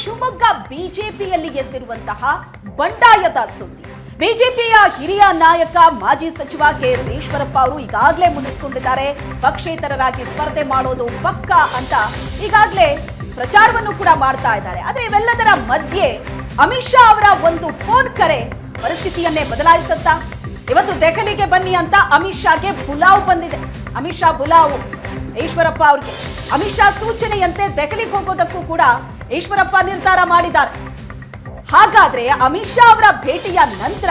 ಶಿವಮೊಗ್ಗ ಬಿಜೆಪಿಯಲ್ಲಿ ಎದ್ದಿರುವಂತಹ ಬಂಡಾಯದ ಸುದ್ದಿ. ಬಿಜೆಪಿಯ ಹಿರಿಯ ನಾಯಕ ಮಾಜಿ ಸಚಿವ ಕೆ ಎಸ್ ಈಶ್ವರಪ್ಪ ಅವರು ಈಗಾಗಲೇ ಮುನಿಸ್ಕೊಂಡಿದ್ದಾರೆ. ಪಕ್ಷೇತರರಾಗಿ ಸ್ಪರ್ಧೆ ಮಾಡೋದು ಪಕ್ಕ ಅಂತ ಈಗಾಗಲೇ ಪ್ರಚಾರವನ್ನು ಕೂಡ ಮಾಡ್ತಾ ಇದ್ದಾರೆ. ಆದರೆ ಇವೆಲ್ಲದರ ಮಧ್ಯೆ ಅಮಿತ್ ಶಾ ಅವರ ಒಂದು ಫೋನ್ ಕರೆ ಪರಿಸ್ಥಿತಿಯನ್ನೇ ಬದಲಾಯಿಸುತ್ತಾ? ಇವತ್ತು ದೆಹಲಿಗೆ ಬನ್ನಿ ಅಂತ ಅಮಿತ್ ಶಾಗೆ ಬುಲಾವ್ ಬಂದಿದೆ. ಅಮಿತ್ ಶಾ ಬುಲಾವ್ ಈಶ್ವರಪ್ಪ ಅವ್ರಿಗೆ. ಅಮಿತ್ ಶಾ ಸೂಚನೆಯಂತೆ ದೆಹಲಿಗೆ ಹೋಗೋದಕ್ಕೂ ಕೂಡ ಈಶ್ವರಪ್ಪ ನಿರ್ಧಾರ ಮಾಡಿದ್ದಾರೆ. ಹಾಗಾದ್ರೆ ಅಮಿತ್ ಶಾ ಅವರ ಭೇಟಿಯ ನಂತರ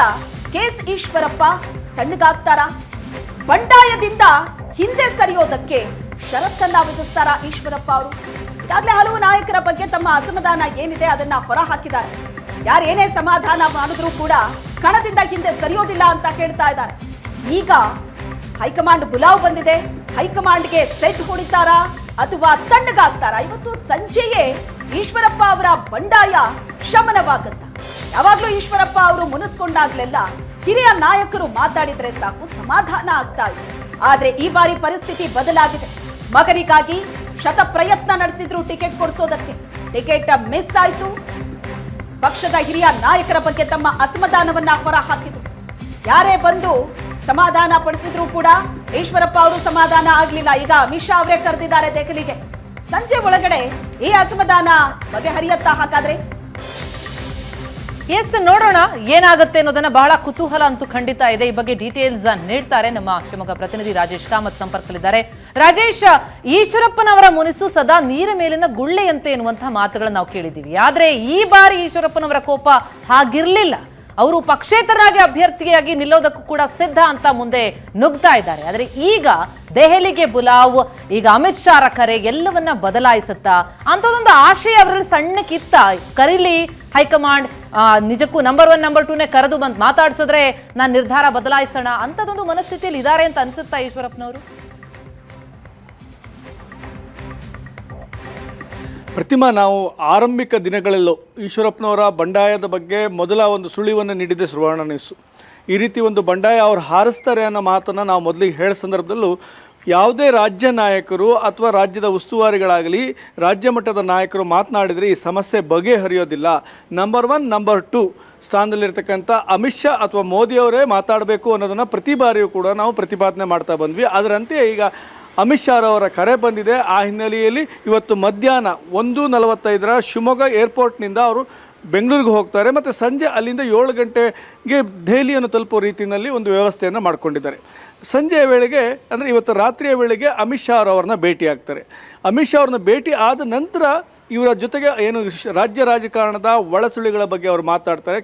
ಕೆಎಸ್ ಈಶ್ವರಪ್ಪ ತಣ್ಣಗಾಗ್ತಾರಾ? ಬಂಡಾಯದಿಂದ ಹಿಂದೆ ಸರಿಯೋದಕ್ಕೆ ಷರತ್ತನ್ನ ವಿಧಿಸ್ತಾರಾ ಈಶ್ವರಪ್ಪ ಅವರು? ಈಗಾಗಲೇ ಹಲವು ನಾಯಕರ ಬಗ್ಗೆ ತಮ್ಮ ಅಸಮಾಧಾನ ಏನಿದೆ ಅದನ್ನ ಹೊರ ಹಾಕಿದ್ದಾರೆ ಯಾರೇನೇ ಸಮಾಧಾನ ಮಾಡಿದ್ರೂ ಕೂಡ ಕಣದಿಂದ ಹಿಂದೆ ಸರಿಯೋದಿಲ್ಲ ಅಂತ ಹೇಳ್ತಾ ಇದ್ದಾರೆ. ಈಗ ಹೈಕಮಾಂಡ್ ಬುಲಾವ್ ಬಂದಿದೆ. ಹೈಕಮಾಂಡ್ಗೆ ಸೆಟ್ ಹೊಡಿತಾರಾ ಅಥವಾ ತಣ್ಣಗಾಗ್ತಾರಾ? ಇವತ್ತು ಸಂಜೆಯೇ ಈಶ್ವರಪ್ಪ ಅವರ ಬಂಡಾಯ ಶಮನವಾಗತ್ತ? ಯಾವಾಗ್ಲೂ ಈಶ್ವರಪ್ಪ ಅವರು ಮುನಿಸ್ಕೊಂಡಾಗ್ಲೆಲ್ಲ ಹಿರಿಯ ನಾಯಕರು ಮಾತಾಡಿದ್ರೆ ಸಾಕು, ಸಮಾಧಾನ ಆಗ್ತಾ ಇದೆ. ಆದ್ರೆ ಈ ಬಾರಿ ಪರಿಸ್ಥಿತಿ ಬದಲಾಗಿದೆ. ಮಗನಿಗಾಗಿ ಶತ ಪ್ರಯತ್ನ ನಡೆಸಿದ್ರು ಟಿಕೆಟ್ ಕೊಡಿಸೋದಕ್ಕೆ. ಟಿಕೆಟ್ ಮಿಸ್ ಆಯ್ತು. ಪಕ್ಷದ ಹಿರಿಯ ನಾಯಕರ ಬಗ್ಗೆ ತಮ್ಮ ಅಸಮಾಧಾನವನ್ನ ಹೊರ ಹಾಕಿದ್ರು ಯಾರೇ ಬಂದು ಸಮಾಧಾನ ಪಡಿಸಿದ್ರು ಕೂಡ ಈಶ್ವರಪ್ಪ ಅವರು ಸಮಾಧಾನ ಆಗ್ಲಿಲ್ಲ. ಈಗ ಅಮಿತ್ ಶಾ ಅವರೇ ಕರೆದಿದ್ದಾರೆ ದೆಹಲಿಗೆ. ಸಂಜೆ ಒಳಗಡೆ ಈ ಅಸಮಾಧಾನ ಬಗೆಹರಿಯತ್ತಾ ಹಾಗಾದ್ರೆ? ಎಸ್, ನೋಡೋಣ ಏನಾಗುತ್ತೆ ಅನ್ನೋದನ್ನ ಬಹಳ ಕುತೂಹಲ ಅಂತೂ ಖಂಡಿತ ಇದೆ. ಈ ಬಗ್ಗೆ ಡೀಟೇಲ್ಸ್ ನೀಡ್ತಾರೆ ನಮ್ಮ ಶಿವಮೊಗ್ಗ ಪ್ರತಿನಿಧಿ ರಾಜೇಶ್ ಕಾಮತ್ ಸಂಪರ್ಕದಲ್ಲಿದ್ದಾರೆ. ರಾಜೇಶ್, ಈಶ್ವರಪ್ಪನವರ ಮುನಿಸು ಸದಾ ನೀರ ಮೇಲಿನ ಗುಳ್ಳೆಯಂತೆ ಎನ್ನುವಂತಹ ಮಾತುಗಳನ್ನು ನಾವು ಕೇಳಿದ್ದೀವಿ. ಆದ್ರೆ ಈ ಬಾರಿ ಈಶ್ವರಪ್ಪನವರ ಕೋಪ ಹಾಗಿರ್ಲಿಲ್ಲ. ಅವರು ಪಕ್ಷೇತರರಾಗಿ ಅಭ್ಯರ್ಥಿಯಾಗಿ ನಿಲ್ಲೋದಕ್ಕೂ ಕೂಡ ಸಿದ್ಧ ಅಂತ ಮುಂದೆ ನುಗ್ತಾ ಇದ್ದಾರೆ. ಆದರೆ ಈಗ ದೆಹಲಿಗೆ ಬುಲಾವ್, ಈಗ ಅಮಿತ್ ಶಾರ ಕರೆ ಎಲ್ಲವನ್ನ ಬದಲಾಯಿಸುತ್ತಾ ಅಂಥದ್ದೊಂದು ಆಶಯ ಅವರಲ್ಲಿ ಸಣ್ಣಕ್ಕಿತ್ತ. ಕರೀಲಿ ಹೈಕಮಾಂಡ್ ನಿಜಕ್ಕೂ ನಂಬರ್ ಒನ್ ನಂಬರ್ ಟೂನೇ ಕರೆದು ಬಂದು ಮಾತಾಡಿಸಿದ್ರೆ ನಾನು ನಿರ್ಧಾರ ಬದಲಾಯಿಸೋಣ ಅಂಥದ್ದೊಂದು ಮನಸ್ಥಿತಿಯಲ್ಲಿ ಇದ್ದಾರೆ ಅಂತ ಅನ್ಸುತ್ತಾ ಈಶ್ವರಪ್ಪನವರು? ಪ್ರತಿಮಾ ನಾವು ಆರಂಭಿಕ ದಿನಗಳಲ್ಲೂ ಈಶ್ವರಪ್ಪನವರ ಬಂಡಾಯದ ಬಗ್ಗೆ ಮೊದಲ ಒಂದು ಸುಳಿವನ್ನು ನೀಡಿದೆ ಸುವರ್ಣ ನ್ಯೂಸು ಈ ರೀತಿ ಒಂದು ಬಂಡಾಯ ಅವ್ರು ಹಾರಿಸ್ತಾರೆ ಅನ್ನೋ ಮಾತನ್ನು ನಾವು ಮೊದಲಿಗೆ ಹೇಳೋ ಸಂದರ್ಭದಲ್ಲೂ ಯಾವುದೇ ರಾಜ್ಯ ನಾಯಕರು ಅಥವಾ ರಾಜ್ಯದ ಉಸ್ತುವಾರಿಗಳಾಗಲಿ, ರಾಜ್ಯ ಮಟ್ಟದ ನಾಯಕರು ಮಾತನಾಡಿದರೆ ಈ ಸಮಸ್ಯೆ ಬಗೆಹರಿಯೋದಿಲ್ಲ. ನಂಬರ್ ಒನ್ ನಂಬರ್ ಟು ಸ್ಥಾನದಲ್ಲಿರ್ತಕ್ಕಂಥ ಅಮಿತ್ ಶಾ ಅಥವಾ ಮೋದಿಯವರೇ ಮಾತಾಡಬೇಕು ಅನ್ನೋದನ್ನು ಪ್ರತಿ ಬಾರಿಯೂ ಕೂಡ ನಾವು ಪ್ರತಿಪಾದನೆ ಮಾಡ್ತಾ ಬಂದ್ವಿ. ಅದರಂತೆ ಈಗ ಅಮಿತ್ ಶಾ ಅವರ ಕರೆ ಬಂದಿದೆ. ಆ ಹಿನ್ನೆಲೆಯಲ್ಲಿ ಇವತ್ತು ಮಧ್ಯಾಹ್ನ ಒಂದು ನಲವತ್ತೈದರ ಶಿವಮೊಗ್ಗ ಏರ್ಪೋರ್ಟ್ನಿಂದ ಅವರು ಬೆಂಗಳೂರಿಗೆ ಹೋಗ್ತಾರೆ ಮತ್ತು ಸಂಜೆ ಅಲ್ಲಿಂದ ಏಳು ಗಂಟೆಗೆ ದೆಹಲಿಯನ್ನು ತಲುಪೋ ರೀತಿಯಲ್ಲಿ ಒಂದು ವ್ಯವಸ್ಥೆಯನ್ನು ಮಾಡಿಕೊಂಡಿದ್ದಾರೆ. ಸಂಜೆಯ ವೇಳೆಗೆ ಅಂದರೆ ಇವತ್ತು ರಾತ್ರಿಯ ವೇಳೆಗೆ ಅಮಿತ್ ಶಾ ಅವರನ್ನ ಭೇಟಿ ಆಗ್ತಾರೆ ಅಮಿತ್ ಶಾ ಅವ್ರನ್ನ ಭೇಟಿ ಆದ ನಂತರ ಇವರ ಜೊತೆಗೆ ಏನು ರಾಜ್ಯ ರಾಜಕಾರಣದ ಒಳಸುಳಿಗಳ ಬಗ್ಗೆ ಅವರು ಮಾತಾಡ್ತಾರೆ.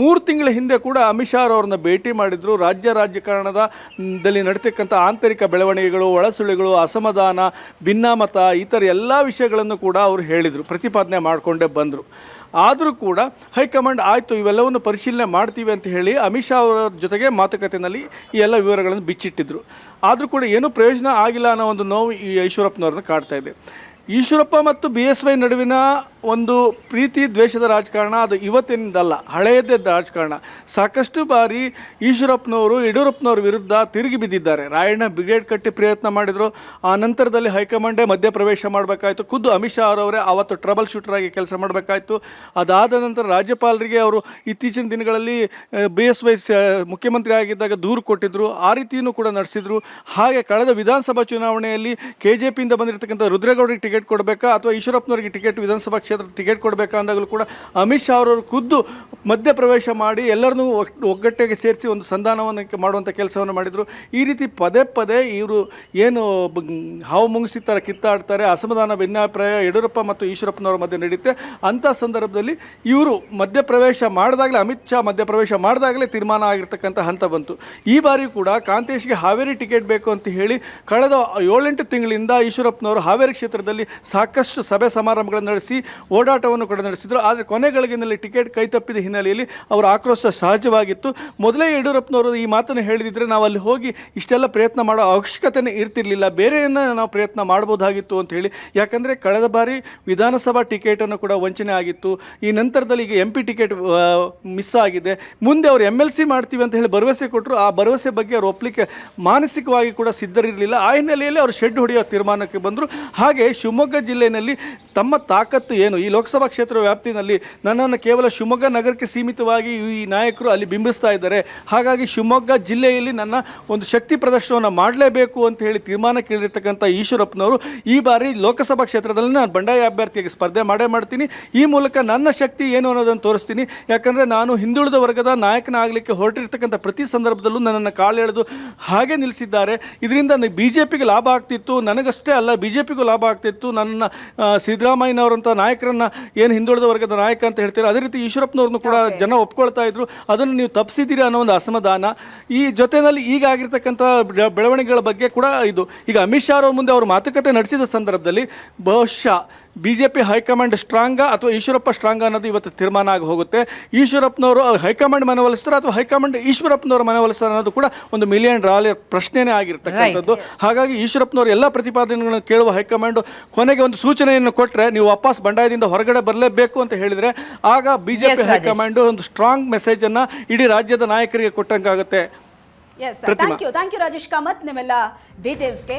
ಮೂರು ತಿಂಗಳ ಹಿಂದೆ ಕೂಡ ಅಮಿತ್ ಶಾ ಅವ್ರನ್ನ ಭೇಟಿ ಮಾಡಿದ್ರು. ರಾಜ್ಯ ರಾಜಕಾರಣದಲ್ಲಿ ನಡೀತಕ್ಕಂಥ ಆಂತರಿಕ ಬೆಳವಣಿಗೆಗಳು, ಒಳಸುಳಿಗಳು, ಅಸಮಾಧಾನ, ಭಿನ್ನಾಮತ, ಈ ಥರ ಎಲ್ಲ ವಿಷಯಗಳನ್ನು ಕೂಡ ಅವರು ಹೇಳಿದರು, ಪ್ರತಿಪಾದನೆ ಮಾಡಿಕೊಂಡೇ ಬಂದರು. ಆದರೂ ಕೂಡ ಹೈಕಮಾಂಡ್, ಆಯಿತು, ಇವೆಲ್ಲವನ್ನು ಪರಿಶೀಲನೆ ಮಾಡ್ತೀವಿ ಅಂತ ಹೇಳಿ ಅಮಿತ್ ಶಾ ಅವರ ಜೊತೆಗೆ ಮಾತುಕತೆಯಲ್ಲಿ ಈ ಎಲ್ಲ ವಿವರಗಳನ್ನು ಬಿಚ್ಚಿಟ್ಟಿದ್ರು. ಆದರೂ ಕೂಡ ಏನೂ ಪ್ರಯೋಜನ ಆಗಿಲ್ಲ ಅನ್ನೋ ಒಂದು ನೋವು ಈ ಈಶ್ವರಪ್ಪನವ್ರನ್ನ ಕಾಡ್ತಾ ಇದೆ. ಈಶ್ವರಪ್ಪ ಮತ್ತು ಬಿ ಎಸ್ ವೈ ನಡುವಿನ ಒಂದು ಪ್ರೀತಿ ದ್ವೇಷದ ರಾಜಕಾರಣ, ಅದು ಇವತ್ತಿನಿಂದಲ್ಲ ಹಳೆಯದೇ ರಾಜಕಾರಣ. ಸಾಕಷ್ಟು ಬಾರಿ ಈಶ್ವರಪ್ಪನವರು, ಯಡಿಯೂರಪ್ಪನವ್ರ ವಿರುದ್ಧ ತಿರುಗಿ ಬಿದ್ದಿದ್ದಾರೆ. ರಾಯಣ್ಣ ಬ್ರಿಗೇಡ್ ಕಟ್ಟಿ ಪ್ರಯತ್ನ ಮಾಡಿದರು. ಆ ನಂತರದಲ್ಲಿ ಹೈಕಮಾಂಡೇ ಮಧ್ಯಪ್ರವೇಶ ಮಾಡಬೇಕಾಯಿತು. ಖುದ್ದು ಅಮಿತ್ ಶಾ ಅವರವರೇ ಅವತ್ತು ಟ್ರಬಲ್ ಶೂಟರ್ ಆಗಿ ಕೆಲಸ ಮಾಡಬೇಕಾಯಿತು. ಅದಾದ ನಂತರ ರಾಜ್ಯಪಾಲರಿಗೆ ಅವರು ಇತ್ತೀಚಿನ ದಿನಗಳಲ್ಲಿ ಬಿ ಎಸ್ ವೈ ಮುಖ್ಯಮಂತ್ರಿ ಆಗಿದ್ದಾಗ ದೂರು ಕೊಟ್ಟಿದ್ದರು ಆ ರೀತಿಯೂ ಕೂಡ ನಡೆಸಿದ್ರು. ಹಾಗೆ ಕಳೆದ ವಿಧಾನಸಭಾ ಚುನಾವಣೆಯಲ್ಲಿ ಕೆ ಜೆ ಪಿಯಿಂದ ಬಂದಿರತಕ್ಕಂಥ ರುದ್ರೇಗೌಡರಿಗೆ ಟಿಕೆಟ್ ಕೊಡಬೇಕಾ ಅಥವಾ ಈಶ್ವರಪ್ಪನವರಿಗೆ ಟಿಕೆಟ್ ವಿಧಾನಸಭಾ ಕ್ಷೇತ್ರ ಟಿಕೆಟ್ ಕೊಡಬೇಕಾದಾಗಲೂ ಕೂಡ ಅಮಿತ್ ಶಾ ಅವರು ಖುದ್ದು ಮಧ್ಯಪ್ರವೇಶ ಮಾಡಿ ಎಲ್ಲರನ್ನೂ ಒಗ್ಗಟ್ಟಿಗೆ ಸೇರಿಸಿ ಒಂದು ಸಂಧಾನವನ್ನು ಮಾಡುವಂಥ ಕೆಲಸವನ್ನು ಮಾಡಿದರು. ಈ ರೀತಿ ಪದೇ ಪದೇ ಇವರು ಏನು ಹಾವು ಮುಂಗಿಸಿ ಥರ ಕಿತ್ತಾಡ್ತಾರೆ, ಅಸಮಾಧಾನ, ಭಿನ್ನಾಭಿಪ್ರಾಯ ಯಡಿಯೂರಪ್ಪ ಮತ್ತು ಈಶ್ವರಪ್ಪನವರ ಮಧ್ಯೆ ನಡೆಯುತ್ತೆ. ಅಂಥ ಸಂದರ್ಭದಲ್ಲಿ ಇವರು ಮಧ್ಯಪ್ರವೇಶ ಮಾಡಿದಾಗಲೇ, ಅಮಿತ್ ಶಾ ಮಧ್ಯಪ್ರವೇಶ ಮಾಡಿದಾಗಲೇ ತೀರ್ಮಾನ ಆಗಿರ್ತಕ್ಕಂಥ ಹಂತ ಬಂತು. ಈ ಬಾರಿ ಕೂಡ ಕಾಂತೇಶ್ಗೆ ಹಾವೇರಿ ಟಿಕೆಟ್ ಬೇಕು ಅಂತ ಹೇಳಿ ಕಳೆದ ಏಳೆಂಟು ತಿಂಗಳಿಂದ ಈಶ್ವರಪ್ಪನವರು ಹಾವೇರಿ ಕ್ಷೇತ್ರದಲ್ಲಿ ಸಾಕಷ್ಟು ಸಭೆ ಸಮಾರಂಭಗಳನ್ನು ನಡೆಸಿ ಓಡಾಟವನ್ನು ಕೂಡ ನಡೆಸಿದರು. ಆದರೆ ಕೊನೆಗಳಿಗಿನಲ್ಲಿ ಟಿಕೆಟ್ ಕೈ ತಪ್ಪಿದ ಹಿನ್ನೆಲೆಯಲ್ಲಿ ಅವರ ಆಕ್ರೋಶ ಸಹಜವಾಗಿತ್ತು. ಮೊದಲೇ ಯಡಿಯೂರಪ್ಪನವರು ಈ ಮಾತನ್ನು ಹೇಳಿದಿದ್ರೆ ನಾವು ಅಲ್ಲಿ ಹೋಗಿ ಇಷ್ಟೆಲ್ಲ ಪ್ರಯತ್ನ ಮಾಡೋ ಅವಶ್ಯಕತೆನೇ ಇರ್ತಿರ್ಲಿಲ್ಲ. ಬೇರೆಯನ್ನ ನಾವು ಪ್ರಯತ್ನ ಮಾಡ್ಬೋದಾಗಿತ್ತು ಅಂತ ಹೇಳಿ. ಯಾಕಂದರೆ ಕಳೆದ ಬಾರಿ ವಿಧಾನಸಭಾ ಟಿಕೆಟನ್ನು ಕೂಡ ವಂಚನೆ ಆಗಿತ್ತು. ಈ ನಂತರದಲ್ಲಿ ಈಗ ಎಂ ಪಿ ಟಿಕೆಟ್ ಮಿಸ್ ಆಗಿದೆ. ಮುಂದೆ ಅವರು ಎಂ ಎಲ್ ಸಿ ಮಾಡ್ತೀವಿ ಅಂತ ಹೇಳಿ ಭರವಸೆ ಕೊಟ್ಟರು ಆ ಭರವಸೆ ಬಗ್ಗೆ ಅವರು ಒಪ್ಪಲಿಕ್ಕೆ ಮಾನಸಿಕವಾಗಿ ಕೂಡ ಸಿದ್ಧರಿರಲಿಲ್ಲ. ಆ ಹಿನ್ನೆಲೆಯಲ್ಲಿ ಅವರು ಶೆಡ್ ಹೊಡೆಯೋ ತೀರ್ಮಾನಕ್ಕೆ ಬಂದರು. ಹಾಗೆ ಶಿವಮೊಗ್ಗ ಜಿಲ್ಲೆಯಲ್ಲಿ ತಮ್ಮ ತಾಕತ್ತು ಏನು? ಏನು? ಈ ಲೋಕಸಭಾ ಕ್ಷೇತ್ರ ವ್ಯಾಪ್ತಿನಲ್ಲಿ ನನ್ನನ್ನು ಕೇವಲ ಶಿವಮೊಗ್ಗ ನಗರಕ್ಕೆ ಸೀಮಿತವಾಗಿ ಈ ನಾಯಕರು ಅಲ್ಲಿ ಬಿಂಬಿಸ್ತಾ ಇದ್ದಾರೆ. ಹಾಗಾಗಿ ಶಿವಮೊಗ್ಗ ಜಿಲ್ಲೆಯಲ್ಲಿ ನನ್ನ ಒಂದು ಶಕ್ತಿ ಪ್ರದರ್ಶನವನ್ನು ಮಾಡಲೇಬೇಕು ಅಂತ ಹೇಳಿ ತೀರ್ಮಾನ ಕೇಳಿರ್ತಕ್ಕಂಥ ಈಶ್ವರಪ್ಪನವರು ಈ ಬಾರಿ ಲೋಕಸಭಾ ಕ್ಷೇತ್ರದಲ್ಲಿ ನಾನು ಬಂಡಾಯ ಅಭ್ಯರ್ಥಿಯಾಗಿ ಸ್ಪರ್ಧೆ ಮಾಡೇ ಮಾಡ್ತೀನಿ. ಈ ಮೂಲಕ ನನ್ನ ಶಕ್ತಿ ಏನು ಅನ್ನೋದನ್ನು ತೋರಿಸ್ತೀನಿ. ಯಾಕಂದರೆ ನಾನು ಹಿಂದುಳಿದ ವರ್ಗದ ನಾಯಕನಾಗಲಿಕ್ಕೆ ಹೊರಟಿರ್ತಕ್ಕಂಥ ಪ್ರತಿ ಸಂದರ್ಭದಲ್ಲೂ ನನ್ನನ್ನು ಕಾಲೆಳೆದು ಹಾಗೆ ನಿಲ್ಲಿಸಿದ್ದಾರೆ. ಇದರಿಂದ ಬಿ ಜೆ ಪಿಗೆ ಲಾಭ ಆಗ್ತಿತ್ತು. ನನಗಷ್ಟೇ ಅಲ್ಲ ಬಿ ಜೆ ಪಿಗೂ ಲಾಭ ಆಗ್ತಿತ್ತು. ನನ್ನ ಸಿದ್ದರಾಮಯ್ಯನವರಂಥ ಸಿದ್ದರಾಮಯ್ಯನವರಂಥ ನಾಯಕರನ್ನ ಏನು ಹಿಂದುಳಿದ ವರ್ಗದ ನಾಯಕ ಅಂತ ಹೇಳ್ತೀರಾ ಅದೇ ರೀತಿ ಈಶ್ವರಪ್ಪನವ್ರನ್ನು ಕೂಡ ಜನ ಒಪ್ಕೊಳ್ತಾ ಇದ್ರು. ಅದನ್ನು ನೀವು ತಪ್ಪಿಸಿದ್ದೀರಿ ಅನ್ನೋ ಒಂದು ಅಸಮಾಧಾನ. ಈ ಜೊತೆಯಲ್ಲಿ ಈಗ ಆಗಿರ್ತಕ್ಕಂಥ ಬೆಳವಣಿಗೆಗಳ ಬಗ್ಗೆ ಕೂಡ ಇದು. ಈಗ ಅಮಿತ್ ಶಾ ಅವರ ಮುಂದೆ ಅವರು ಮಾತುಕತೆ ನಡೆಸಿದ ಸಂದರ್ಭದಲ್ಲಿ ಬಹುಶಃ B J P high command strong ಅಥವಾ ಈಶ್ವರಪ್ಪ ಸ್ಟ್ರಾಂಗ್ ಅನ್ನೋದು ಇವತ್ತು ತೀರ್ಮಾನ ಆಗಿ ಹೋಗುತ್ತೆ. ಈಶ್ವರಪ್ಪನವರು ಹೈಕಮಾಂಡ್ ಮನವೊಲಿಸ್ತಾರೆ ಅಥವಾ ಹೈಕಮಾಂಡ್ ಈಶ್ವರಪ್ಪನವರು ಮನವೊಲಿಸ್ತಾರೆ ಅನ್ನೋದು ಕೂಡ ಒಂದು ಮಿಲಿಯನ್ ಡಾಲರ್ ಪ್ರಶ್ನೆನೇ ಆಗಿರ್ತಕ್ಕಂಥದ್ದು. ಹಾಗಾಗಿ ಈಶ್ವರಪ್ಪನವರು ಎಲ್ಲ ಪ್ರತಿಪಾದನೆಗಳನ್ನು ಕೇಳುವ ಹೈಕಮಾಂಡ್ ಕೊನೆಗೆ ಒಂದು ಸೂಚನೆಯನ್ನು ಕೊಟ್ಟರೆ ನೀವು ವಾಪಸ್ ಬಂಡಾಯದಿಂದ ಹೊರಗಡೆ ಬರಲೇಬೇಕು ಅಂತ ಹೇಳಿದರೆ ಆಗ ಬಿ ಜೆ ಪಿ ಹೈಕಮಾಂಡ್ ಒಂದು ಸ್ಟ್ರಾಂಗ್ ಮೆಸೇಜನ್ನು ಇಡೀ ರಾಜ್ಯದ ನಾಯಕರಿಗೆ ಕೊಟ್ಟಂಗಾಗುತ್ತೆ. Thank you thank you Rajesh Kamath. ನಿಮ್ಮೆಲ್ಲ ಡೀಟೇಲ್ಸ್ಗೆ